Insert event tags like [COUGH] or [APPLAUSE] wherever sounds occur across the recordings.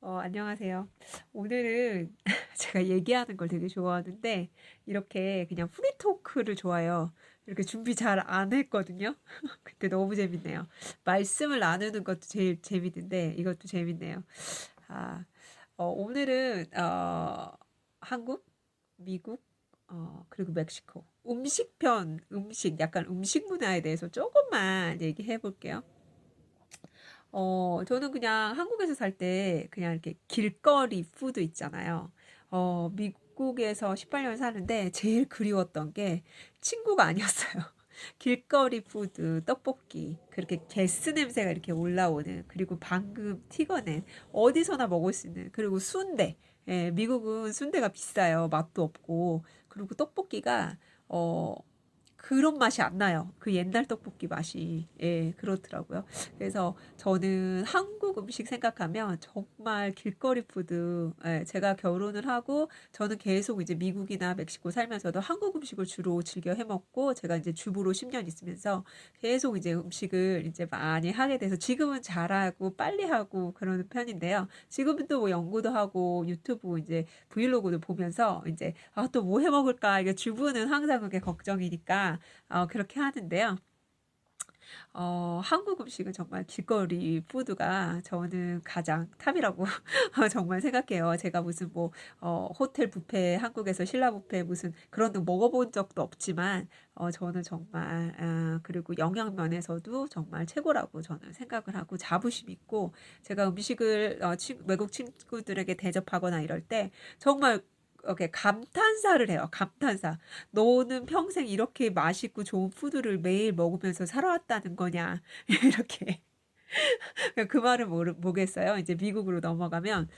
어, 안녕하세요. 오늘은 [LAUGHS] 제가 얘기하는 걸 되게 좋아하는데, 이렇게 그냥 프리토크를 좋아해요. 이렇게 준비 잘 안 했거든요. [LAUGHS] 근데 너무 재밌네요. 말씀을 나누는 것도 제일 재밌는데, 이것도 재밌네요. 아, 어, 오늘은, 어, 한국, 미국, 어, 그리고 멕시코. 음식편, 음식, 약간 음식 문화에 대해서 조금만 얘기해 볼게요. 어, 저는 그냥 한국에서 살 때 그냥 이렇게 길거리 푸드 있잖아요. 어, 미국에서 18년 사는데 제일 그리웠던 게 친구가 아니었어요. [LAUGHS] 길거리 푸드, 떡볶이, 그렇게 게스 냄새가 이렇게 올라오는, 그리고 방금 튀겨낸, 어디서나 먹을 수 있는, 그리고 순대. 예, 미국은 순대가 비싸요. 맛도 없고. 그리고 떡볶이가, 어, 그런 맛이 안 나요. 그 옛날 떡볶이 맛이. 예, 그렇더라고요. 그래서 저는 한국 음식 생각하면 정말 길거리 푸드, 예, 제가 결혼을 하고 저는 계속 이제 미국이나 멕시코 살면서도 한국 음식을 주로 즐겨 해 먹고 제가 이제 주부로 10년 있으면서 계속 이제 음식을 이제 많이 하게 돼서 지금은 잘하고 빨리 하고 그러는 편인데요. 지금은 또 뭐 연구도 하고 유튜브 이제 브이로그도 보면서 이제 아, 또 뭐 해 먹을까? 이게 주부는 항상 그게 걱정이니까 어, 그렇게 하는데요. 어, 한국 음식은 정말 길거리 푸드가 저는 가장 탑이라고 [LAUGHS] 정말 생각해요. 제가 무슨 뭐, 어, 호텔 뷔페, 한국에서 신라 뷔페 무슨 그런 거 먹어본 적도 없지만, 어, 저는 정말, 아, 그리고 영양 면에서도 정말 최고라고 저는 생각을 하고 자부심 있고, 제가 음식을, 어, 친- 외국 친구들에게 대접하거나 이럴 때 정말 이렇게 감탄사를 해요. 감탄사. 너는 평생 이렇게 맛있고 좋은 푸드를 매일 먹으면서 살아왔다는 거냐? [LAUGHS] 이렇게. 그 말을 모르, 모르겠어요. 이제 미국으로 넘어가면,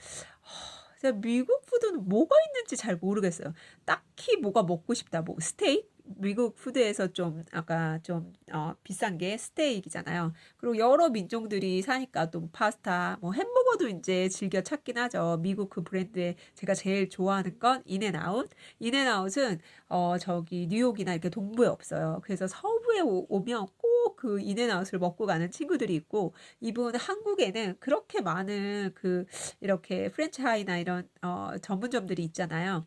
미국 푸드는 뭐가 있는지 잘 모르겠어요. 딱히 뭐가 먹고 싶다. 뭐, 스테이크? 미국 푸드에서 좀, 아까 좀, 어, 비싼 게 스테이크잖아요. 그리고 여러 민족들이 사니까 또 파스타, 뭐 햄버거도 이제 즐겨 찾긴 하죠. 미국 그 브랜드에 제가 제일 좋아하는 건 인앤아웃. 인앤아웃은, 어, 저기 뉴욕이나 이렇게 동부에 없어요. 그래서 서부에 오, 오면 꼭 그 인앤아웃을 먹고 가는 친구들이 있고, 이분 한국에는 그렇게 많은 그 이렇게 프랜차이나 이런 어, 전문점들이 있잖아요.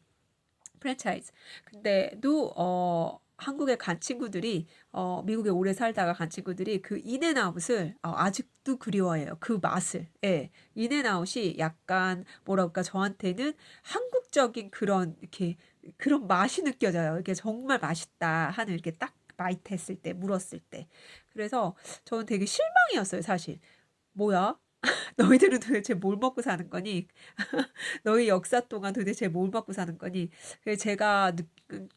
프랜차이즈. 근데도 어 한국에 간 친구들이 어 미국에 오래 살다가 간 친구들이 그 인앤아웃을 어, 아직도 그리워해요. 그 맛을. 예. 인앤아웃이 약간 그럴까 저한테는 한국적인 그런 이렇게 그런 맛이 느껴져요. 이게 정말 맛있다 하는 이렇게 딱 마이트 했을 때 물었을 때. 그래서 저는 되게 실망이었어요, 사실. 뭐야? [LAUGHS] 너희들은 도대체 뭘 먹고 사는 거니? [LAUGHS] 너희 역사 동안 도대체 뭘 먹고 사는 거니? 그래서 제가 느,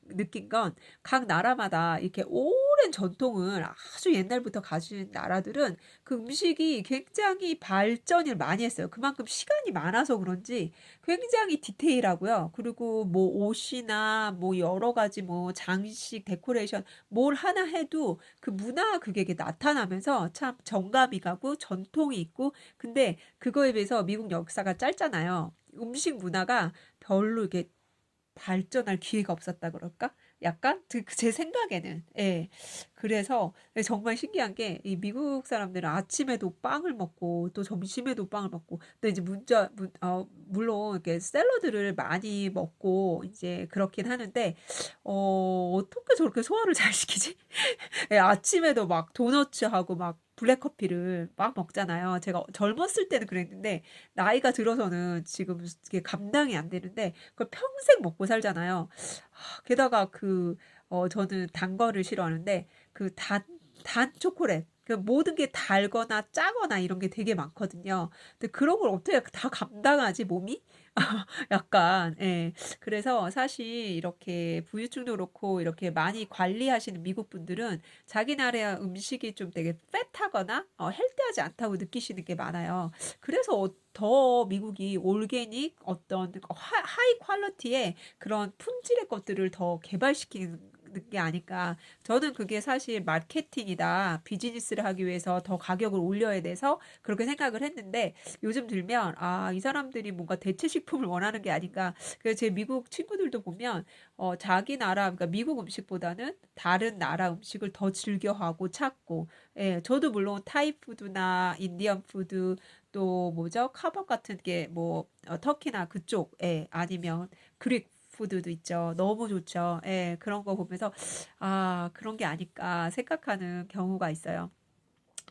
느낀 건 각 나라마다 이렇게 오 랜 전통을 아주 옛날부터 가진 나라들은 그 음식이 굉장히 발전을 많이 했어요. 그만큼 시간이 많아서 그런지 굉장히 디테일하고요. 그리고 뭐 옷이나 뭐 여러 가지 뭐 장식, 데코레이션 뭘 하나 해도 그 문화 그게 나타나면서 참 정감이 가고 전통이 있고 근데 그거에 비해서 미국 역사가 짧잖아요. 음식 문화가 별로 이게 발전할 기회가 없었다 그럴까? 약간 그제 생각에는 예. 그래서 정말 신기한 게 이 미국 사람들은 아침에도 빵을 먹고 또 점심에도 빵을 먹고 또 이제 문자 문, 어, 물론 이렇게 샐러드를 많이 먹고 이제 그렇긴 하는데 어, 어떻게 저렇게 소화를 잘 시키지? [LAUGHS] 예, 아침에도 막 도너츠 하고 막 블랙커피를 막 먹잖아요. 제가 젊었을 때는 그랬는데 나이가 들어서는 지금 이게 감당이 안 되는데 그걸 평생 먹고 살잖아요. 하, 게다가 그, 어, 저는 단 거를 싫어하는데 그 단, 단 초콜릿. 그 모든 게 달거나 짜거나 이런 게 되게 많거든요. 근데 그런 걸 어떻게 다 감당하지, 몸이? [LAUGHS] 약간, 예. 그래서 사실 이렇게 부유층도 그렇고 이렇게 많이 관리하시는 미국 분들은 자기 나라 음식이 좀 되게 팻하거나 어, 헬디하지 않다고 느끼시는 게 많아요. 그래서 어- 더 미국이 올게닉 어떤 하, 하이 퀄리티의 그런 품질의 것들을 더 개발시키는 게 아닐까. 저는 그게 사실 마케팅이다. 비즈니스를 하기 위해서 더 가격을 올려야 돼서 그렇게 생각을 했는데 요즘 들면 아, 이 사람들이 뭔가 대체 식품을 원하는 게 아닌가. 그래서 제 미국 친구들도 보면 어, 자기 나라 그러니까 미국 음식보다는 다른 나라 음식을 더 즐겨하고 찾고 예, 저도 물론 타이 푸드나 인디언 푸드 또 뭐죠? 카밥 같은 게 뭐 터키나 그쪽에 아니면 그릭 푸드도 있죠. 너무 좋죠. 예, 그런 거 보면서 아, 그런 게 아닐까 생각하는 경우가 있어요.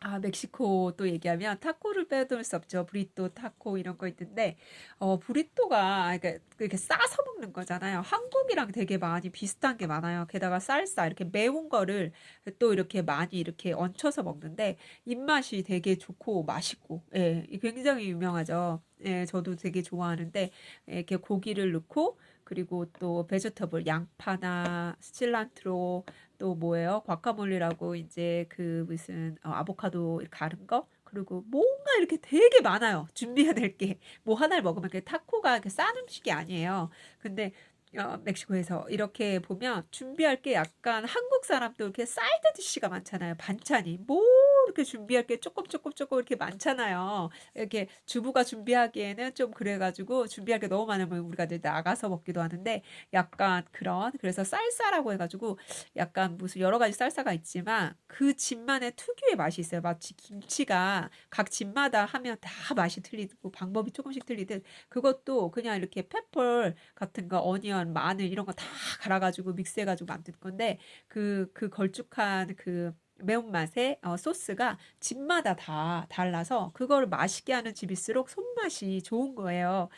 아, 멕시코 또 얘기하면 타코를 빼놓을 수 없죠. 브리또, 타코 이런 거 있는데, 어, 브리또가 그러니까 이렇게 싸서 먹는 거잖아요. 한국이랑 되게 많이 비슷한 게 많아요. 게다가 쌀쌀 이렇게 매운 거를 또 이렇게 많이 이렇게 얹혀서 먹는데 입맛이 되게 좋고 맛있고, 예, 굉장히 유명하죠. 예, 저도 되게 좋아하는데 예, 이렇게 고기를 넣고 그리고 또 베지터블 양파나 실란트로 또 뭐예요? 과카몰리라고 이제 그 무슨 어, 아보카도 가른 거 그리고 뭔가 이렇게 되게 많아요. 준비해야 될 게. 뭐 하나를 먹으면 그 타코가 이렇게 싼 음식이 아니에요. 근데 어, 멕시코에서 이렇게 보면 준비할 게 약간 한국 사람도 이렇게 사이드 디시가 많잖아요. 반찬이. 뭐 이렇게 준비할 게 조금 조금 조금 이렇게 많잖아요. 이렇게 주부가 준비하기에는 좀 그래가지고 준비할 게 너무 많으면 우리가 이제 나가서 먹기도 하는데 약간 그런 그래서 쌀쌀하고 해가지고 약간 무슨 여러 가지 쌀쌀가 있지만 그 집만의 특유의 맛이 있어요. 마치 김치가 각 집마다 하면 다 맛이 틀리고 방법이 조금씩 틀리듯 그것도 그냥 이렇게 페퍼 같은 거, 어니언, 마늘 이런 거 다 갈아가지고 믹스해가지고 만든 건데 그, 그 걸쭉한 그 매운맛의 어, 소스가 집마다 다 달라서 그걸 맛있게 하는 집일수록 손맛이 좋은 거예요.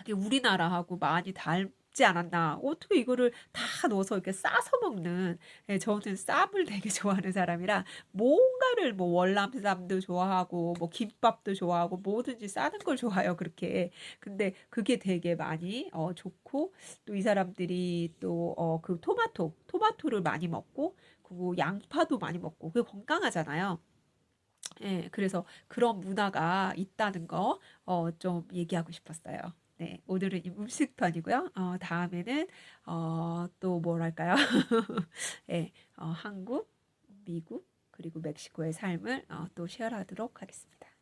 이게 우리나라하고 많이 닮 지 않았나? 어떻게 이거를 다 넣어서 이렇게 싸서 먹는, 예, 저는 쌈을 되게 [LAUGHS] 좋아하는 사람이라 뭔가를 뭐 월남쌈도 좋아하고 뭐 김밥도 좋아하고 뭐든지 싸는 걸 좋아해요, 그렇게. 근데 그게 되게 많이 어, 좋고 또 이 사람들이 또 어, 그 토마토, 토마토를 많이 먹고 그리고 양파도 많이 먹고 그게 건강하잖아요. 예, 그래서 그런 문화가 있다는 거, 어, 좀 얘기하고 싶었어요. 네, 오늘은 이 음식 편이고요. 어, 다음에는, 어, 또 뭐랄까요? [LAUGHS] 예, 어, 한국, 미국, 그리고 멕시코의 삶을 어, 또 쉐어하도록 하겠습니다.